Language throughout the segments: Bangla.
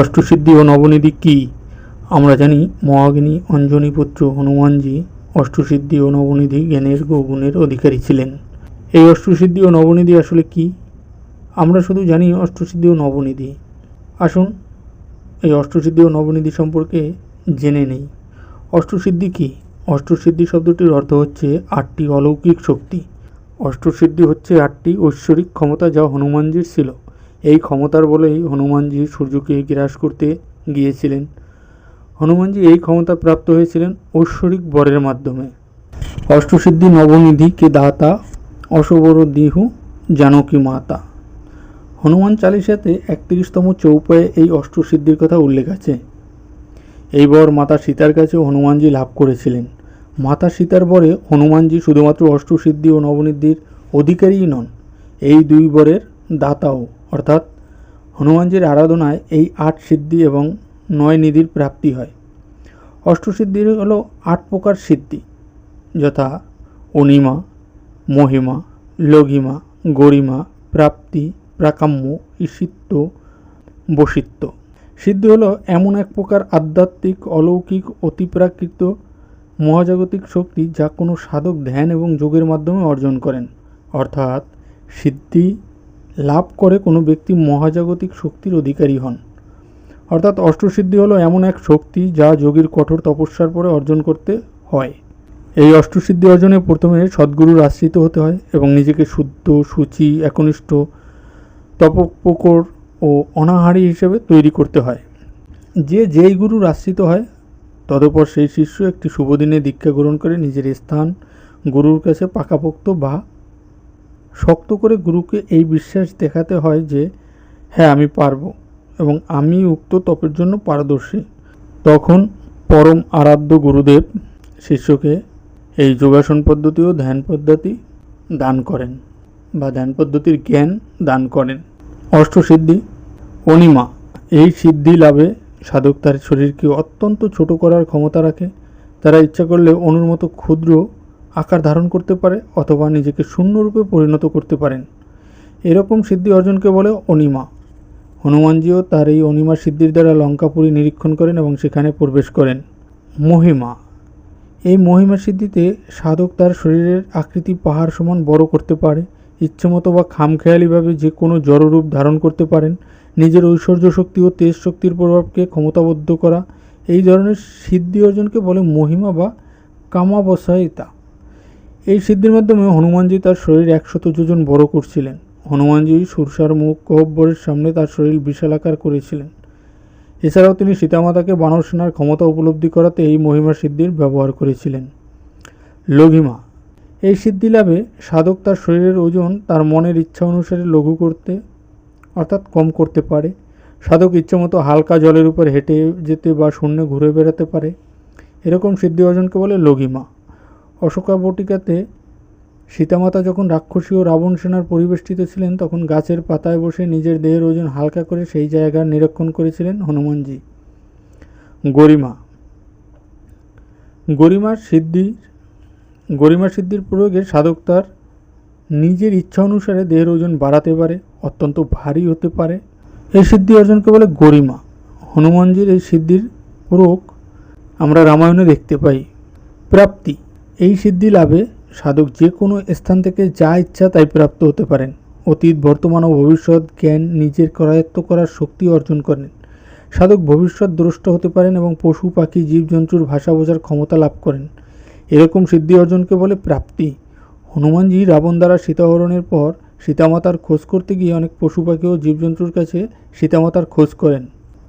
অষ্টসিদ্ধি ও নবনিধি কী? আমরা জানি মহাজ্ঞানী অঞ্জনী পুত্র হনুমানজি অষ্টসিদ্ধি ও নবনিধি জ্ঞানের গুণের অধিকারী ছিলেন। এই অষ্টসিদ্ধি ও নবনিধি আসলে কি? আমরা শুধু জানি অষ্টসিদ্ধি ও নবনিধি। আসুন এই অষ্টসিদ্ধি ও নবনিধি সম্পর্কে জেনে নেই। অষ্টসিদ্ধি কী? অষ্টসিদ্ধি শব্দটির অর্থ হচ্ছে আটটি অলৌকিক শক্তি। অষ্টসিদ্ধি হচ্ছে আটটি ঐশ্বরিক ক্ষমতা যা হনুমানজির ছিল। এই ক্ষমতার বলেই হনুমানজি সূর্যকে গ্রাস করতে গিয়েছিলেন। হনুমানজি এই ক্ষমতা প্রাপ্ত হয়েছিলেন ঐশ্বরিক বরের মাধ্যমে। অষ্টসিদ্ধি নবনিধি কে দাতা অশবর দিহু জানকী মাতা। হনুমান চালিসাতে একত্রিশতম চৌপায়ে এই অষ্টসিদ্ধির কথা উল্লেখ আছে। এই বর মাতা সীতার কাছেও হনুমানজি লাভ করেছিলেন। মাতা সীতার বরে হনুমানজি শুধুমাত্র অষ্টসিদ্ধি ও নবনিধির অধিকারীই নন, এই দুই বরের দাতাও। অর্থাৎ হনুমানজির আরাধনায় এই আট সিদ্ধি এবং নয় নিধির প্রাপ্তি হয়। অষ্টসিদ্ধি হলো আট প্রকার সিদ্ধি, যথা অনিমা, মহিমা লঘিমা গরিমা, প্রাপ্তি প্রাকাম্য ঈশিত্ব বসিত্ব সিদ্ধি হলো এমন এক প্রকার আধ্যাত্মিক, অলৌকিক, অতিপ্রাকৃত, মহাজাগতিক শক্তি যা কোনো সাধক ধ্যান এবং যোগের মাধ্যমে অর্জন করেন। অর্থাৎ সিদ্ধি লাভ করে কোনো ব্যক্তি মহাজাগতিক শক্তির অধিকারী হন। অর্থাৎ অষ্টসিদ্ধি হলো এমন এক শক্তি যা যোগীর কঠোর তপস্যার পরে অর্জন করতে হয়। এই অষ্টসিদ্ধি অর্জনে প্রথমে সদ্গুরুর আশ্রিত হতে হয় এবং নিজেকে শুদ্ধ, সূচি, একনিষ্ঠ তপপ্রকর ও অনাহারী হিসেবে তৈরি করতে হয়। যে যেই গুরুর আশ্রিত হয় ততপর সেই শিষ্য একটি শুভদিনে দীক্ষা গ্রহণ করে নিজের স্থান গুরুর কাছে পাকাপোক্ত বা শক্ত করে গুরুকে এই বিশ্বাস দেখাতে হয় যে হ্যাঁ আমি পারব এবং আমি উক্ত তপের জন্য পারদর্শী। তখন পরম আরাধ্য গুরুদেব শিষ্যকে এই যোগাসন পদ্ধতি ও ধ্যান পদ্ধতি দান করেন বা ধ্যান পদ্ধতির জ্ঞান দান করেন। অষ্টসিদ্ধি, অনিমা, এই সিদ্ধি লাভে সাধক তার শরীরকে অত্যন্ত ছোট করার ক্ষমতা রাখে। তারা ইচ্ছা করলে অনুর মতো ক্ষুদ্র আকার ধারণ করতে পারে অথবা নিজেকে শূন্যরূপে পরিণত করতে পারেন। এরকম সিদ্ধি অর্জনকে বলে অনিমা। হনুমানজিও তার এই অনিমা সিদ্ধির দ্বারা লঙ্কাপুরী নিরীক্ষণ করেন এবং সেখানে প্রবেশ করেন। মহিমা। এই মহিমা সিদ্ধিতে সাধক তার শরীরের আকৃতি পাহাড় সমান বড় করতে পারে, ইচ্ছেমতো বা খামখেয়ালিভাবে যে কোনো জড়রূপ ধারণ করতে পারেন, নিজের ঐশ্বর্য শক্তি ও তেজ শক্তির প্রভাবকে ক্ষমতাবদ্ধ করা। এই ধরনের সিদ্ধি অর্জনকে বলে মহিমা বা কামাবসায়িতা। এই সিদ্ধির মাধ্যমে হনুমানজি তার শরীর একশত যোজন বড় করছিলেন। হনুমানজি সুরসার মুখ গহ্বরের সামনে তার শরীর বিশালাকার করেছিলেন। এছাড়াও তিনি সীতামাতাকে বানর সেনার ক্ষমতা উপলব্ধি করাতে এই মহিমা সিদ্ধির ব্যবহার করেছিলেন। লঘিমা এই সিদ্ধি লাভে সাধক তার শরীরের ওজন তার মনের ইচ্ছা অনুসারে লঘু করতে, অর্থাৎ কম করতে পারে। সাধক ইচ্ছামতো হালকা জলের উপর হেঁটে যেতে বা শূন্যে ঘুরে বেড়াতে পারে। এরকম সিদ্ধি অর্জনকে বলে লঘিমা অশোকা বটিকাতে সীতামাতা যখন রাক্ষসী ও রাবণ সেনার পরিবেষ্টিত ছিলেন, তখন গাছের পাতায় বসে নিজের দেহের ওজন হালকা করে সেই জায়গার নিরীক্ষণ করেছিলেন হনুমানজি। গরিমা। গরিমার সিদ্ধি গরিমা সিদ্ধির প্রয়োগে সাধক তার নিজের ইচ্ছা অনুসারে দেহের ওজন বাড়াতে পারে, অত্যন্ত ভারী হতে পারে। এই সিদ্ধি অর্জনকে বলে গরিমা। হনুমানজির এই সিদ্ধির প্রয়োগ আমরা রামায়ণে দেখতে পাই। প্রাপ্তি। এই সিদ্ধি লাভে সাধক যে কোনো স্থান থেকে যা ইচ্ছা তাই প্রাপ্ত হতে পারেন। অতীত, বর্তমান ও ভবিষ্যৎ জ্ঞান নিজের করায়ত্ত করার শক্তি অর্জন করেন। সাধক ভবিষ্যৎ দ্রষ্ট হতে পারেন এবং পশু, পাখি, জীবজন্তুর ভাষা বোঝার ক্ষমতা লাভ করেন। এরকম সিদ্ধি অর্জনকে বলে প্রাপ্তি। হনুমানজি রাবণ দ্বারা সীতাহরণের পর সীতামাতার খোঁজ করতে গিয়ে অনেক পশু, পাখি ও জীবজন্তুর কাছে সীতামাতার খোঁজ করেন।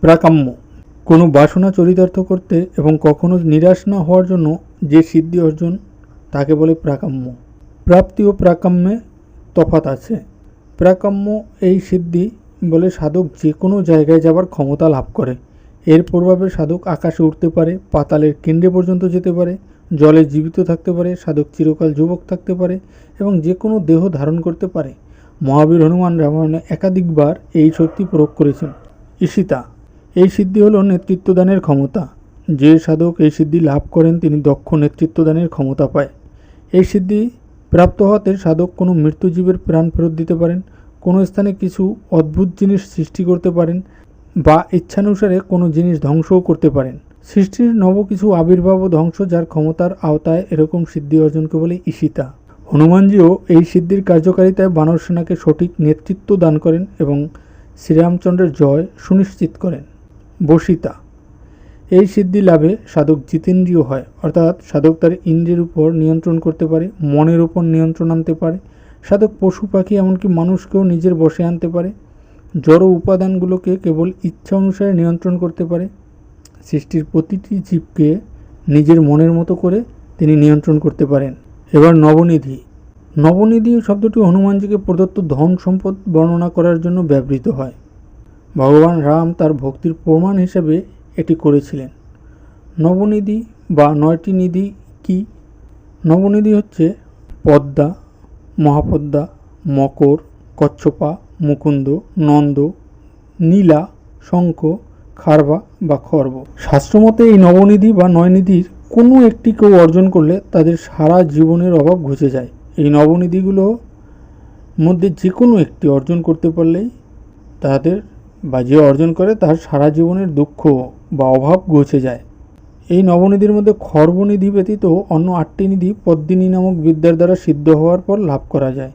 প্রাকাম্য। কোনো বাসনা চরিতার্থ করতে এবং কখনো নিরাশ না হওয়ার জন্য যে সিদ্ধি অর্জন, তাকে বলে প্রাকাম্য। প্রাপ্তি ও প্রাকাম্যে তফাত আছে। প্রাকাম্য এই সিদ্ধি বলে সাধক যে কোনো জায়গায় যাবার ক্ষমতা লাভ করে। এর প্রভাবে সাধক আকাশে উঠতে পারে, পাতালের কেন্দ্রে পর্যন্ত যেতে পারে, জলে জীবিত থাকতে পারে, সাধক চিরকাল যুবক থাকতে পারে এবং যে কোনো দেহ ধারণ করতে পারে। মহাবীর হনুমান রামায়ণে একাধিকবার এই শক্তি প্রয়োগ করেছেন। ঈশিতা, এই সিদ্ধি হলো নেতৃত্বদানের ক্ষমতা। যে সাধক এই সিদ্ধি লাভ করেন, তিনি দক্ষ নেতৃত্বদানের ক্ষমতা পায়। এই সিদ্ধি প্রাপ্ত হওয়াতে সাধক কোনো মৃত্যুজীবের প্রাণ ফেরত দিতে পারেন, কোনো স্থানে কিছু অদ্ভুত জিনিস সৃষ্টি করতে পারেন, বা ইচ্ছানুসারে কোনো জিনিস ধ্বংসও করতে পারেন। সৃষ্টির নব কিছু আবির্ভাব ও ধ্বংস যার ক্ষমতার আওতায় এরকম সিদ্ধি অর্জনকে বলে ঈশিতা। হনুমানজিও এই সিদ্ধির কার্যকারিতায় বানর সেনাকে সঠিক নেতৃত্ব দান করেন এবং শ্রীরামচন্দ্রের জয় সুনিশ্চিত করেন। বসিতা এই সিদ্ধি লাভে সাধক জিতেন্দ্রীয় হয়, অর্থাৎ সাধক তার ইন্দ্রের উপর নিয়ন্ত্রণ করতে পারে, মনের উপর নিয়ন্ত্রণ আনতে পারে। সাধক পশু পাখি এমনকি মানুষকেও নিজের বসে আনতে পারে। জড় উপাদানগুলোকে কেবল ইচ্ছা অনুসারে নিয়ন্ত্রণ করতে পারে। সৃষ্টির প্রতিটি জীবকে নিজের মনের মতো করে তিনি নিয়ন্ত্রণ করতে পারেন। এবার নবনিধি। নবনিধি শব্দটি হনুমানজিকে প্রদত্ত ধন সম্পদ বর্ণনা করার জন্য ব্যবহৃত হয়। ভগবান রাম তার ভক্তির প্রমাণ হিসেবে এটি করেছিলেন। নবনিধি বা নয়টি নিধি কি? নবনিধি হচ্ছে পদ্মা, মহাপদ্মা, মকর, কচ্ছপা, মুকুন্দ, নন্দ, নীলা, শঙ্খ, খারবা বা খর্ব। শাস্ত্রমতে এই নবনিধি বা নয়নিধির কোনো একটি কেউ অর্জন করলে তাদের সারা জীবনের অভাব ঘুচে যায়। এই নবনিধিগুলো মধ্যে যে কোনো একটি অর্জন করতে পারলেই তাদের বা যে অর্জন করে তার সারা জীবনের দুঃখ বা অভাব ঘুচে যায়। এই নবনিধির মধ্যে খর্বনিধি ব্যতীত অন্য আটটি নিধি পদ্মিনী নামক বিদ্যার দ্বারা সিদ্ধ হওয়ার পর লাভ করা যায়।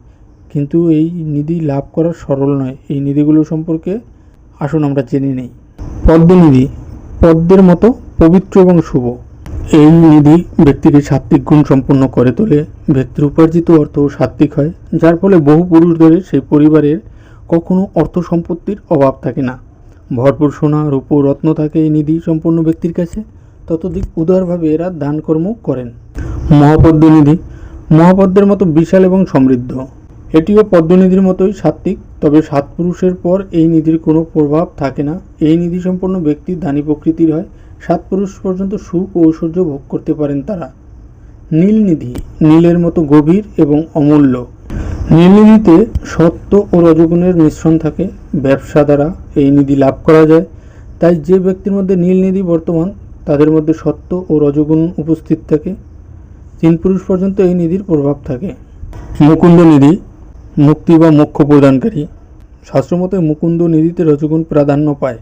কিন্তু এই নিধি লাভ করা সরল নয়। এই নিধিগুলো সম্পর্কে আসুন আমরা জেনে নেই। পদ্মনিধি, পদ্মের মতো পবিত্র এবং শুভ। এই নিধি ব্যক্তিকে সাত্ত্বিক গুণ সম্পন্ন করে তোলে। ব্যক্তির উপার্জিত অর্থ সাত্ত্বিক হয়, যার ফলে বহু পুরুষ ধরে সেই পরিবারের কখনো অর্থ সম্পত্তির অভাব থাকে না। ভরপুর সোনা, রূপ, রত্ন থাকে এই নিধি সম্পন্ন ব্যক্তির কাছে ততদিক উদারভাবে এরা দান কর্ম করেন মহাপদ্মনিধি মহাপদ্মের মতো বিশাল এবং সমৃদ্ধ। এটিও পদ্মনিধির মতোই সাত্ত্বিক, তবে সাত পুরুষের পর এই নিধির কোনো প্রভাব থাকে না। এই নিধি সম্পন্ন ব্যক্তি দানী প্রকৃতির হয়, সাত পুরুষ পর্যন্ত সুখ ও ঐশ্বর্য ভোগ করতে পারেন তারা। নীল নিধি, নীলের মতো গভীর এবং অমূল্য। নীলনিধিতে সত্য ও রজগুণের মিশ্রণ থাকে। ব্যবসা দ্বারা এই নিধি লাভ করা যায়। তাই যে ব্যক্তির মধ্যে নীলনিধি বর্তমান, তাদের মধ্যে সত্য ও রজগুণ উপস্থিত থাকে। তিন পুরুষ পর্যন্ত এই নিধির প্রভাব থাকে। মুকুন্দ নিধি, মুক্তি বা মোক্ষ প্রদানকারী। শাস্ত্রমতে মুকুন্দ নিধিতে রজগুণ প্রাধান্য পায়।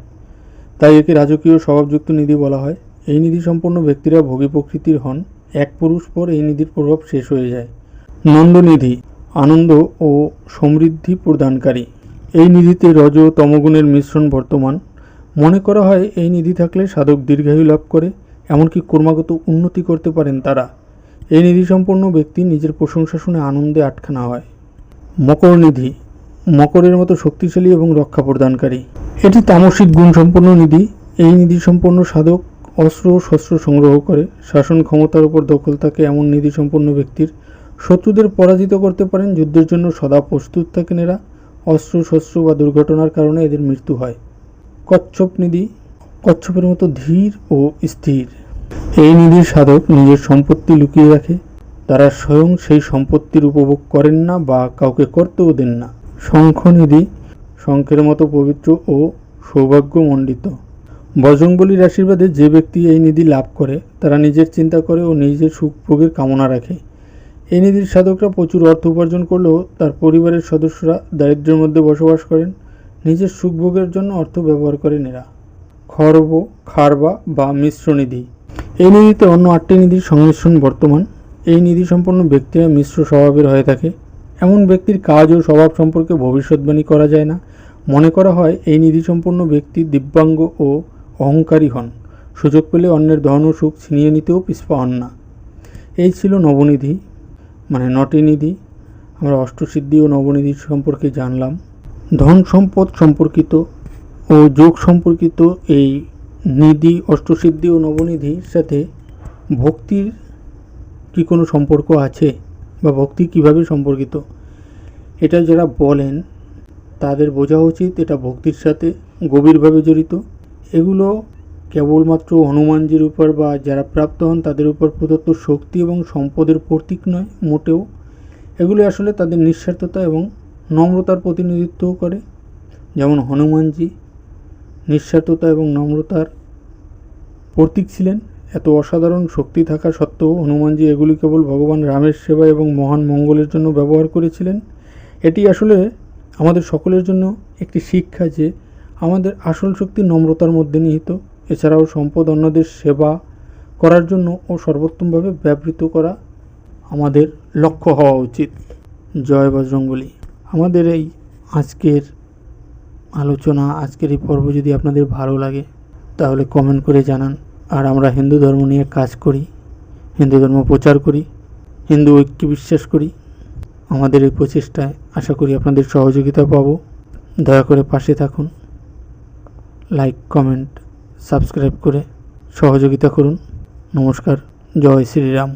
তাই একে রাজকীয় স্বভাবযুক্ত নিধি বলা হয়। এই নিধি সম্পন্ন ব্যক্তিরা ভোগী প্রকৃতির হন। এক পুরুষ পর এই নিধির প্রভাব শেষ হয়ে যায়। নন্দনিধি আনন্দ ও সমৃদ্ধি প্রদানকারী। এই নিধিতে রজ তমগুণের মিশ্রণ বর্তমান। মনে করা হয় এই নিধি থাকলে সাধক দীর্ঘায়ু লাভ করে, এমনকি ক্রমাগত উন্নতি করতে পারেন তারা। এই নিধি সম্পন্ন ব্যক্তি নিজের প্রশংসা শুনে আনন্দে আটখানা হয়। মকর নিধি, মকরের মতো শক্তিশালী এবং রক্ষা প্রদানকারী এটি তামসিক গুণ সম্পন্ন নিধি। এই নিধি সম্পন্ন সাধক অস্ত্র ও শস্ত্র সংগ্রহ করে, শাসন ক্ষমতার উপর দখল থাকে এমন নিধি সম্পন্ন ব্যক্তির শত্রুদের পরাজিত করতে পারেন, যুদ্ধের জন্য সদা প্রস্তুত থাকেন এরা। অস্ত্র শস্ত্র বা দুর্ঘটনার কারণে এদের মৃত্যু হয়। কচ্ছপ নিধি, কচ্ছপের মতো ধীর ও স্থির। এই নিধির সাধক নিজের সম্পত্তি লুকিয়ে রাখে। তারা স্বয়ং সেই সম্পত্তির উপভোগ করেন না বা কাউকে করতেও দেন না। শঙ্খ নিধি, শঙ্খের মতো পবিত্র ও সৌভাগ্যমণ্ডিত। বজরংবলির আশীর্বাদে যে ব্যক্তি এই নিধি লাভ করে, তারা নিজের চিন্তা করে ও নিজের সুখভোগের কামনা রাখে। এই নিধির সাধকরা প্রচুর অর্থ উপার্জন করলেও তার পরিবারের সদস্যরা দারিদ্র্যের মধ্যে বসবাস করেন। নিজের সুখভোগের জন্য অর্থ ব্যবহার করেন এরা। খর্ব, খারবা বা মিশ্র নিধি। এই নিধিতে অন্য আটটি নিধির সংমিশ্রণ বর্তমান। এই নিধি সম্পন্ন ব্যক্তিরা মিশ্র স্বভাবের হয়ে থাকে। এমন ব্যক্তির কাজ ও স্বভাব সম্পর্কে ভবিষ্যৎবাণী করা যায় না। মনে করা হয়, এই নিধি সম্পন্ন ব্যক্তি দিব্যাঙ্গ ও অহংকারী হন। সুযোগ পেলে অন্যের ধন ও সুখ ছিনিয়ে নিতেও পিছপা হন না। এই ছিল নবনিধি। মানে নটি নিধি, আমরা অষ্টসিদ্ধি ও নবনিধি সম্পর্কে জানলাম। ধন সম্পদ সম্পর্কিত ও যোগ সম্পর্কিত এই নিধি, অষ্টসিদ্ধি ও নবনিধির সাথে ভক্তির কি কোনো সম্পর্ক আছে বা ভক্তি কীভাবে সম্পর্কিত? এটা যারা বলেন, তাদের বোঝা উচিত এটা ভক্তির সাথে গভীরভাবে জড়িত। এগুলো কেবলমাত্র হনুমানজির উপর বা যারা প্রাপ্ত হন তাদের উপর প্রদত্ত শক্তি এবং সম্পদের প্রতীক নয়, মোটেও। এগুলি আসলে তাদের নিঃস্বার্থতা এবং নম্রতার প্রতিনিধিত্বও করে। যেমন হনুমানজি নিঃস্বার্থতা এবং নম্রতার প্রতীক ছিলেন। এত অসাধারণ শক্তি থাকা সত্ত্বেও হনুমানজি এগুলি কেবল ভগবান রামের সেবা এবং মহান মঙ্গলের জন্য ব্যবহার করেছিলেন। এটি আসলে আমাদের সকলের জন্য একটি শিক্ষা যে আমাদের আসল শক্তি নম্রতার মধ্যে নিহিত। এছাড়াও সম্পদ অন্যদের সেবা করার জন্য ও সর্বোত্তমভাবে ব্যবহৃত করা আমাদের লক্ষ্য হওয়া উচিত। জয় বজরঙ্গলী আমাদের এই আজকের আলোচনা, আজকের এই পর্ব যদি আপনাদের ভালো লাগে, তাহলে কমেন্ট করে জানান। আর আমরা হিন্দু ধর্ম নিয়ে কাজ করি, হিন্দু ধর্ম প্রচার করি, হিন্দু ঐক্যে বিশ্বাস করি। আমাদের এই প্রচেষ্টায় আশা করি আপনাদের সহযোগিতা পাবো। দয়া করে পাশে থাকুন। লাইক কমেন্ট সাবস্ক্রাইব করে সহযোগিতা করুন। নমস্কার জয় শ্রীরাম।